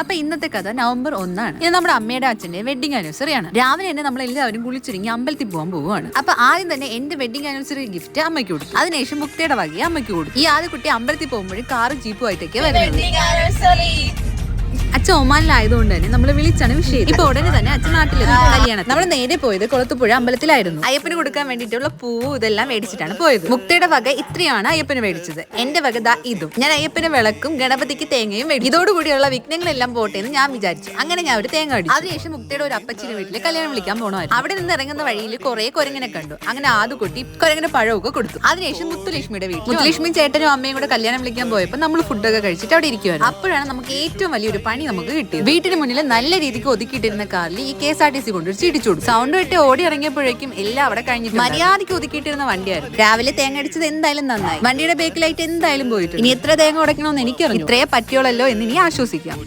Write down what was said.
അപ്പൊ ഇന്നത്തെ കഥ നവംബർ ഒന്നാണ്. ഇത് നമ്മുടെ അമ്മയുടെ അച്ഛന്റെ വെഡിങ് ആനിവേഴ്സറി ആണ്. രാവിലെ തന്നെ നമ്മൾ എല്ലാവരും കുളിച്ചൊരുങ്ങി അമ്പലത്തിൽ പോകാൻ പോവുകയാണ്. അപ്പൊ ആദ്യം തന്നെ എന്റെ വെഡിങ് ആനിവേഴ്സറി ഗിഫ്റ്റ് അമ്മയ്ക്ക് കൊടുക്കും. അതിനുശേഷം മുക്തയുടെ വകയെ അമ്മയ്ക്ക് കൊടുക്കും. ഈ ആദ്യ കുട്ടി അമ്പലത്തിൽ പോകുമ്പോഴും കാറും ജീപ്പും ആയിട്ടൊക്കെ വരുന്നത് അച്ഛൻ ഒമാനിലായതുകൊണ്ട് തന്നെ നമ്മൾ വിളിച്ചാണ് വിഷയം. ഇപ്പൊ ഉടനെ തന്നെ അച്ഛൻ നാട്ടിലെത്തി കല്യാണം നമ്മൾ നേരെ പോയത് കൊളത്തുപുഴ അമ്പലത്തിലായിരുന്നു. അയ്യപ്പന് കൊടുക്കാൻ വേണ്ടിയിട്ടുള്ള പൂവ് ഇതെല്ലാം മേടിച്ചിട്ടാണ് പോയത്. മുക്തയുടെ വക ഇത്രയാണ് അയ്യപ്പന് മേടിച്ചത്. എന്റെ വക ദാ ഇതും. ഞാൻ അയ്യപ്പന് വിളക്കും ഗണപതിക്ക് തേങ്ങയും മേടിച്ചു. ഇതോടുകൂടിയുള്ള വിഘ്നങ്ങളെല്ലാം പോട്ടെ എന്ന് ഞാൻ വിചാരിച്ചു. അങ്ങനെ ഞാൻ ഒരു തേങ്ങ അടിച്ചു. അതിനുശേഷം മുക്തയുടെ ഒരു അപ്പച്ചിന്റെ വീട്ടിൽ കല്യാണം വിളിക്കാൻ പോകണമായിരുന്നു അവിടെ നിന്ന് ഇറങ്ങുന്ന വഴിയിൽ കുറെ കൊരങ്ങനെ കണ്ടു. അങ്ങനെ ആദ്യ കുട്ടി കൊരങ്ങനെ പഴമൊക്കെ കൊടുത്തു. അതിനുശേഷം മുത്തുലക്ഷ്മിയുടെ വീട്ടിൽ മുത്തുലക്ഷ്മി ചേട്ടനും അമ്മയും കൂടെ കല്യാണം വിളിക്കാൻ പോയപ്പോൾ നമ്മൾ ഫുഡൊക്കെ കഴിച്ചിട്ട് അവിടെ ഇരിക്കുവായിരുന്നു. അപ്പോഴാണ് നമുക്ക് ഏറ്റവും വലിയൊരു പണി നമുക്ക് കിട്ടി വീട്ടിന് മുന്നിൽ നല്ല രീതിക്ക് ഒതുക്കിയിട്ടിരുന്ന കാറിൽ ഈ K S R T C കൊണ്ട് ചിടിച്ചു സൗണ്ട് വിട്ട് ഓടി ഇറങ്ങിയപ്പോഴേക്കും എല്ലാം അവിടെ കഴിഞ്ഞു മര്യാദയ്ക്ക് ഒതുക്കിയിട്ടിരുന്ന വണ്ടിയായിരുന്നു. രാവിലെ തേങ്ങ അടിച്ചത് എന്തായാലും നന്നായി. വണ്ടിയുടെ ബേക്കിലായിട്ട് എന്തായാലും പോയിട്ടുണ്ട്. ഇനി എത്ര തേങ്ങ ഉടക്കണമെന്ന് എനിക്കറിയാം ഇത്രയേ പറ്റിയോളല്ലോ എന്ന് ഇനി ആശ്വസിക്കാം.